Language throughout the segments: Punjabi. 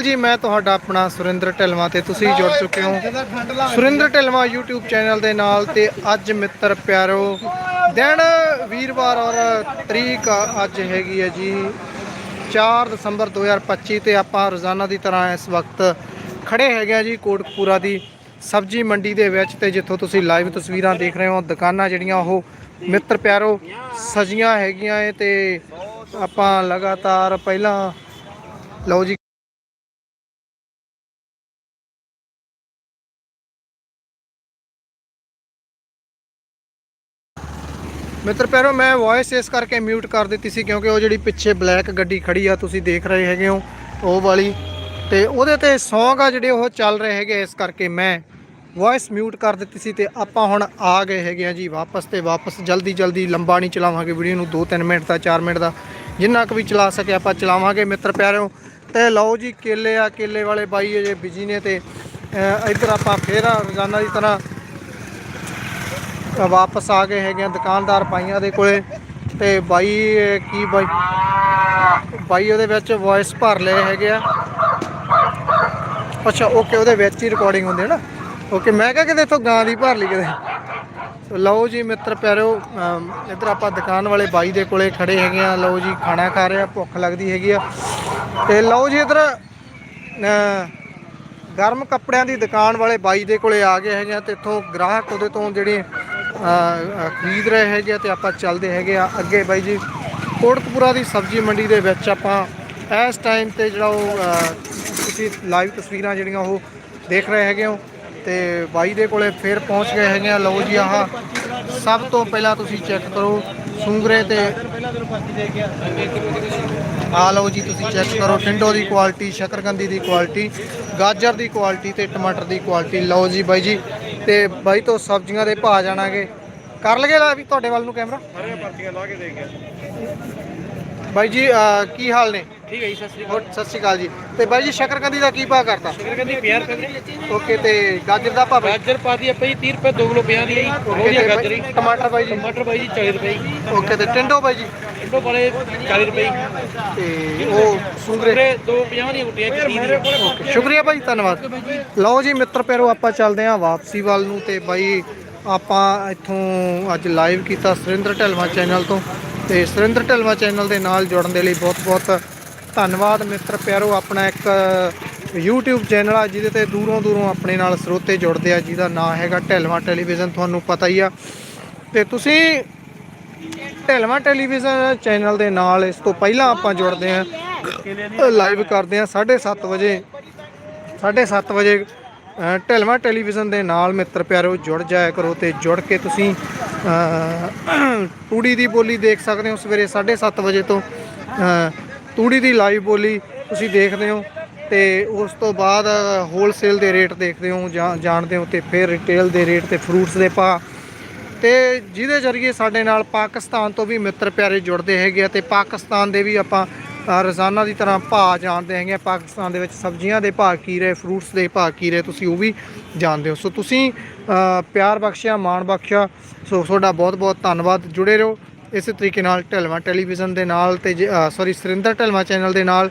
ਜੀ ਮੈਂ ਤੁਹਾਡਾ ਆਪਣਾ ਸੁਰਿੰਦਰ ਢਿਲਵਾਂ ਤੇ ਤੁਸੀਂ ਜੁੜ ਚੁੱਕੇ ਹੋ ਸੁਰਿੰਦਰ ਢਿਲਵਾਂ YouTube ਚੈਨਲ ਦੇ ਨਾਲ ਤੇ ਅੱਜ ਮਿੱਤਰ ਪਿਆਰੋ ਦਿਨ ਵੀਰਵਾਰ ਔਰ ਤਰੀਕ ਅੱਜ ਹੈਗੀ ਹੈ ਜੀ 4 ਦਸੰਬਰ 2025 ਤੇ ਆਪਾਂ ਰੋਜ਼ਾਨਾ ਦੀ ਤਰ੍ਹਾਂ ਇਸ ਵਕਤ ਖੜੇ ਹੈਗੇ ਆ ਜੀ ਕੋਟਕਪੂਰਾ ਦੀ ਸਬਜ਼ੀ ਮੰਡੀ ਦੇ ਵਿੱਚ ਤੇ ਜਿੱਥੋਂ ਤੁਸੀਂ ਲਾਈਵ ਤਸਵੀਰਾਂ ਦੇਖ ਰਹੇ ਹੋ ਦੁਕਾਨਾਂ ਜਿਹੜੀਆਂ ਉਹ ਮਿੱਤਰ ਪਿਆਰੋ ਸਜੀਆਂ ਹੈਗੀਆਂ ਏ ਤੇ ਆਪਾਂ ਲਗਾਤਾਰ ਪਹਿਲਾਂ ਲਓ ਜੀ ਮਿੱਤਰ ਪਿਆਰੋ, ਮੈਂ ਵੌਇਸ ਇਸ ਕਰਕੇ ਮਿਊਟ ਕਰ ਦਿੱਤੀ ਸੀ ਕਿਉਂਕਿ ਉਹ ਜਿਹੜੀ ਪਿੱਛੇ ਬਲੈਕ ਗੱਡੀ ਖੜੀ ਆ, ਤੁਸੀਂ ਦੇਖ ਰਹੇ ਹੈਗੇ ਹੋ, ਉਹ ਵਾਲੀ। ਤੇ ਉਹਦੇ ਤੇ ਸੌਂਗ ਆ ਜਿਹੜੇ ਉਹ ਚੱਲ ਰਹੇ ਹੈਗੇ ਇਸ ਕਰਕੇ ਮੈਂ ਵੌਇਸ ਮਿਊਟ ਕਰ ਦਿੱਤੀ ਸੀ ਤੇ ਆਪਾਂ ਹੁਣ ਆ ਗਏ ਹੈਗੇ ਆ ਜੀ ਵਾਪਸ ਤੇ ਵਾਪਸ ਜਲਦੀ ਜਲਦੀ ਲੰਬਾ ਨਹੀਂ ਚਲਾਵਾਂਗੇ ਵੀਡੀਓ ਨੂੰ 2-3 ਮਿੰਟ ਦਾ 4 ਮਿੰਟ ਦਾ, ਜਿੰਨਾ ਕੁ ਵੀ ਚਲਾ ਸਕੇ ਆਪਾਂ ਚਲਾਵਾਂਗੇ ਮਿੱਤਰ ਪਿਆਰਿਓ ਤੇ ਲਓ ਜੀ ਕੇਲੇ ਆ, ਕੇਲੇ ਵਾਲੇ ਬਾਈ ਅਜੇ ਬਿਜ਼ੀ ਨੇ ਤੇ ਇੱਧਰ ਆਪਾਂ ਫੇਰ ਰੋਜ਼ਾਨਾ ਦੀ ਤਰ੍ਹਾਂ ਵਾਪਸ ਆ ਗਏ ਹੈਗੇ ਆ ਦੁਕਾਨਦਾਰ ਬਾਈਆਂ ਦੇ ਕੋਲੇ ਤੇ ਬਾਈ ਕੀ ਬਾਈ? ਬਾਈ ਉਹਦੇ ਵਿੱਚ ਵੌਇਸ ਭਰ ਲਏ ਹੈਗੇ ਆ। ਅੱਛਾ ਓਕੇ ਉਹਦੇ ਵਿੱਚ ਹੀ ਰਿਕਾਰਡਿੰਗ ਹੁੰਦੀ ਹੈ ਨਾ? ਓਕੇ ਮੈਂ ਕਿਹਾ ਕਿਤੇ ਇੱਥੋਂ ਗਾਂ ਦੀ ਭਰ ਲਈ ਕਿਤੇ। ਸੋ ਲਓ ਜੀ ਮਿੱਤਰ ਪਿਆਰਿਓ ਇੱਧਰ ਆਪਾਂ ਦੁਕਾਨ ਵਾਲੇ ਬਾਈ ਦੇ ਕੋਲੇ ਖੜੇ ਹੈਗੇ ਆ। ਲਓ ਜੀ, ਖਾਣਾ ਖਾ ਰਹੇ ਆ, ਭੁੱਖ ਲੱਗਦੀ ਹੈਗੀ ਆ। ਤੇ ਲਓ ਜੀ ਇੱਧਰ ਗਰਮ ਕੱਪੜਿਆਂ ਦੀ ਦੁਕਾਨ ਵਾਲੇ ਬਾਈ ਦੇ ਕੋਲੇ ਆ ਗਏ ਹੈਗੇ ਆ ਤੇ ਇੱਥੋਂ ਗ੍ਰਾਹਕ ਉਹਦੇ ਤੋਂ ਜਿਹੜੇ ਖਰੀਦ ਰਹੇ ਹੈਗੇ ਆ ਤੇ ਆਪਾਂ ਚੱਲਦੇ ਹੈਗੇ ਆ ਅੱਗੇ ਬਾਈ ਜੀ, ਕੋਟਕਪੂਰਾ ਦੀ ਸਬਜ਼ੀ ਮੰਡੀ ਦੇ ਵਿੱਚ ਆਪਾਂ ਇਸ ਟਾਈਮ ਤੇ ਜਿਹੜਾ ਉਹ ਤੁਸੀਂ ਲਾਈਵ ਤਸਵੀਰਾਂ ਜਿਹੜੀਆਂ ਉਹ ਦੇਖ ਰਹੇ ਹੈਗੇ ਹੋ ਤੇ ਬਾਈ ਦੇ ਕੋਲੇ ਫੇਰ ਪਹੁੰਚ ਗਏ ਹੈਗੇ ਆ। ਲਓ ਜੀ, ਆਹ ਸਭ ਤੋਂ ਪਹਿਲਾਂ ਤੁਸੀਂ ਚੈੱਕ ਕਰੋ ਸੁੰਗਰੇ ਤੇ। ਆ ਲਓ ਜੀ, ਤੁਸੀਂ ਚੈੱਕ ਕਰੋ ਟਿੰਡੋ ਦੀ ਕੁਆਲਿਟੀ ਸ਼ਕਰਗੰਦੀ ਦੀ ਕੁਆਲਿਟੀ ਗਾਜਰ ਦੀ ਕੁਆਲਿਟੀ ਤੇ ਟਮਾਟਰ ਦੀ ਕੁਆਲਿਟੀ ਲਓ ਜੀ ਬਾਈ ਜੀ ਤੇ ਬਾਈ ਤੋਂ ਸਬਜ਼ੀਆਂ ਦੇ ਭਾਅ ਜਾਣਾਂਗੇ। ਕਰ ਲਗੇ ਲਾ ਵੀ ਤੁਹਾਡੇ ਵੱਲ ਨੂੰ ਕੈਮਰਾ? ਸਾਰੇ ਪਰਚੀਆਂ ਲਾ ਕੇ ਦੇ ਗਿਆ ਬਾਈ ਜੀ ਅਹ, ਕੀ ਹਾਲ ਨੇ? ਠੀਕ ਹੈ ਜੀ ਸਤਿ ਸ੍ਰੀ ਹੋਰ ਸਤਿ ਸ਼੍ਰੀ ਅਕਾਲ ਜੀ। ਤੇ ਬਾਈ ਜੀ ਸ਼ਕਰਕੰਦੀ ਦਾ ਕੀ ਭਾਅ ਕਰਤਾ? ਅਕਾਲ ਕਹਿੰਦੀ 50 ਰੁਪਏ ਦੀ। ਓਕੇ ਤੇ ਗਾਜਰ ਦਾ ਭਾਅ ਬਾਈ? ਗਾਜਰ ਪਾ ਦੀ ਆਪਾਂ ਜੀ 30 ਰੁਪਏ 2 ਕਿਲੋ 50 ਦੀ ਹੈ ਜੀ। ਓਕੇ ਵਧੀਆ ਤੇ ਗਾਜਰ ਜੀ। ਬਾਈ- ਟਮਾਟਰ ਬਾਈ ਜੀ? ਟਮਾਟਰ ਬਾਈ ਜੀ 40 ਰੁਪਏ ਜੀ। ਓਕੇ ਤੇ ਟਿੰਡੋ ਬਾਈ ਜੀ? ਕਿਲੋ ਵਾਲੇ 40 ਰੁਪਏ ਜੀ। ਤੇ ਉਹ ਸੂੰਗਰੇ? ਪੂਰੇ 250 ਦੀਆਂ ਗੁੱਟੀਆਂ ਚ 30 ਦੀ ਓਕੇ ਸ਼ੁਕਰੀਆ ਭਾਈ ਧੰਨਵਾਦ। ਲਓ ਜੀ ਮਿੱਤਰ ਪਿਆਰੋ ਆਪਾਂ ਚੱਲਦੇ ਆਂ ਵਾਪਸੀ ਵੱਲ ਨੂੰ ਤੇ ਬਾਈ ਆਪਾਂ ਇੱਥੋਂ ਅੱਜ ਲਾਈਵ ਕੀਤਾ ਸੁਰਿੰਦਰ ਢਲਵਾ ਚੈਨਲ ਤੋਂ। ਤੇ ਸੁਰਿੰਦਰ ਢਲਵਾ ਚੈਨਲ ਦੇ ਨਾਲ ਜੁੜਨ ਦੇ ਲਈ ਬਹੁਤ-ਬਹੁਤ ਧੰਨਵਾਦ। ਮਿੱਤਰ ਪਿਆਰੋ ਆਪਣਾ ਇੱਕ YouTube ਚੈਨਲ ਆ ਜਿਹਦੇ ਤੇ ਦੂਰੋਂ ਦੂਰੋਂ ਆਪਣੇ ਨਾਲ ਸਰੋਤੇ ਜੁੜਦੇ ਆ ਜਿਹਦਾ ਨਾਮ ਹੈਗਾ ਢਲਵਾ ਟੈਲੀਵਿਜ਼ਨ ਤੁਹਾਨੂੰ ਪਤਾ ਹੀ ਆ। ਤੇ ਤੁਸੀਂ ਢਲਵਾ ਟੈਲੀਵਿਜ਼ਨ ਚੈਨਲ ਦੇ ਨਾਲ ਇਸ ਤੋਂ ਪਹਿਲਾਂ ਆਪਾਂ ਜੁੜਦੇ ਆਂ। ਲਾਈਵ ਕਰਦੇ ਆ 7:30 ਵਜੇ 7:30 ਵਜੇ ਢਿਲਵਾਂ ਟੈਲੀਵਿਜ਼ਨ ਦੇ ਨਾਲ ਮਿੱਤਰ ਪਿਆਰੋ, ਜੁੜ ਜਾਇਆ ਕਰੋ ਤੇ ਜੁੜ ਕੇ ਤੁਸੀਂ ਤੂੜੀ ਦੀ ਬੋਲੀ ਦੇਖ ਸਕਦੇ ਹੋ ਸਵੇਰੇ 7:30 ਵਜੇ ਤੋਂ। ਤੂੜੀ ਦੀ ਲਾਈਵ ਬੋਲੀ ਤੁਸੀਂ ਦੇਖਦੇ ਹੋ ਤੇ ਉਸ ਤੋਂ ਬਾਅਦ ਹੋਲਸੇਲ ਦੇ ਰੇਟ ਦੇਖਦੇ ਹੋ, ਜਾਂ, ਜਾਣਦੇ ਹੋ ਤੇ ਫਿਰ ਰਿਟੇਲ ਦੇ ਰੇਟ ਤੇ ਫਰੂਟਸ ਦੇ ਭਾਅ। ਤੇ ਜਿਹਦੇ ਜ਼ਰੀਏ ਸਾਡੇ ਨਾਲ ਪਾਕਿਸਤਾਨ ਤੋਂ ਵੀ ਮਿੱਤਰ ਪਿਆਰੇ ਜੁੜਦੇ ਹੈਗੇ ਆ ਤੇ ਪਾਕਿਸਤਾਨ ਦੇ ਵੀ ਆਪਾਂ ਰੋਜ਼ਾਨਾ ਦੀ ਤਰ੍ਹਾਂ ਭਾਅ ਜਾਣਦੇ ਹੈਗੇ ਆ, ਪਾਕਿਸਤਾਨ ਦੇ ਵਿੱਚ ਸਬਜ਼ੀਆਂ ਦੇ ਭਾਅ ਕੀ ਰਹੇ ਫਰੂਟਸ ਦੇ ਭਾਅ ਕੀ ਰਹੇ ਤੁਸੀਂ ਉਹ ਵੀ ਜਾਣਦੇ ਹੋ। ਸੋ ਤੁਸੀਂ ਪਿਆਰ ਬਖਸ਼ਿਆ, ਮਾਣ ਬਖਸ਼ਿਆ ਸੋ ਤੁਹਾਡਾ ਬਹੁਤ ਬਹੁਤ ਧੰਨਵਾਦ। ਜੁੜੇ ਰਹੋ ਇਸੇ ਤਰੀਕੇ ਨਾਲ ਢਲਵਾ ਟੈਲੀਵਿਜ਼ਨ ਦੇ ਨਾਲ ਤੇ ਸੌਰੀ ਸੁਰਿੰਦਰ ਢਲਵਾ ਚੈਨਲ ਦੇ ਨਾਲ।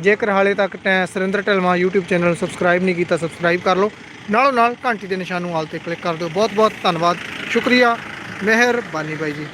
ਜੇਕਰ ਹਾਲੇ ਤੱਕ ਟੈ ਸੁਰਿੰਦਰ ਢਲਵਾ YouTube ਚੈਨਲ ਸਬਸਕ੍ਰਾਈਬ ਨਹੀਂ ਕੀਤਾ ਸਬਸਕ੍ਰਾਈਬ ਕਰ ਲਓ। ਨਾਲੋਂ ਨਾਲ ਘੰਟੀ ਦੇ ਨਿਸ਼ਾਨ ਨੂੰ ਆਲ ਤੇ ਕਲਿੱਕ ਕਰ ਦਿਓ। ਬਹੁਤ ਬਹੁਤ ਧੰਨਵਾਦ। ਸ਼ੁਕਰੀਆ। ਮਿਹਰਬਾਨੀ ਬਾਈ ਜੀ।